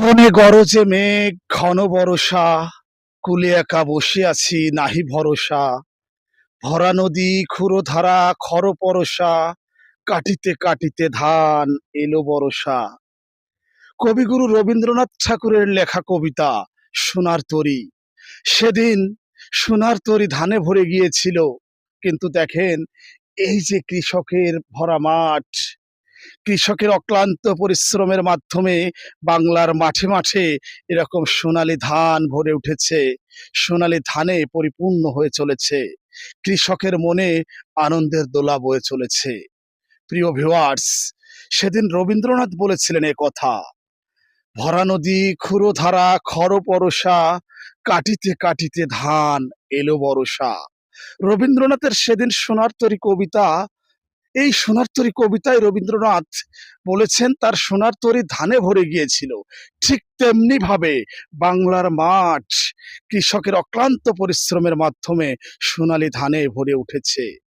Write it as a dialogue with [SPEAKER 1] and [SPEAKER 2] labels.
[SPEAKER 1] কোনে গরজে মেঘ, ঘন বরষা, কুলে একা বসে আছি, নাহি ভরসা। ভরা নদী, ক্ষুরধারা, খর পরশা, কাটিতে কাটিতে ধান এলো বরষা। কবিগুরু রবীন্দ্রনাথ ঠাকুরের লেখা কবিতা, সোনার তরী। সেদিন সোনার তরি ধানে ভরে গিয়েছিল, কিন্তু দেখেন এই যে কৃষকের ভরা মাঠ কৃষকের অক্লান্ত পরিশ্রমের মাধ্যমে বাংলার মাঠে মাঠে এরকম সোনালী ধান ভরে উঠেছে। সোনালী ধানে পরিপূর্ণ হয়ে চলেছে। কৃষকের মনে আনন্দের দোলা বয়ে চলেছে। প্রিয় ভিওয়ার্স সেদিন রবীন্দ্রনাথ বলেছিলেন এ কথা, ভরা নদী ক্ষুরধারা খর পরশা কাটিতে কাটিতে ধান এলো বরষা রবীন্দ্রনাথের সেদিন সোনার তরী কবিতা এই সোনার তরী কবিতায় রবীন্দ্রনাথ বলেছেন, তার সোনার তরী ধানে ভরে গিয়েছিল। ঠিক তেমনি ভাবে বাংলার মাঠ কৃষকের অক্লান্ত পরিশ্রমের মাধ্যমে সোনালি ধানে ভরে উঠেছে।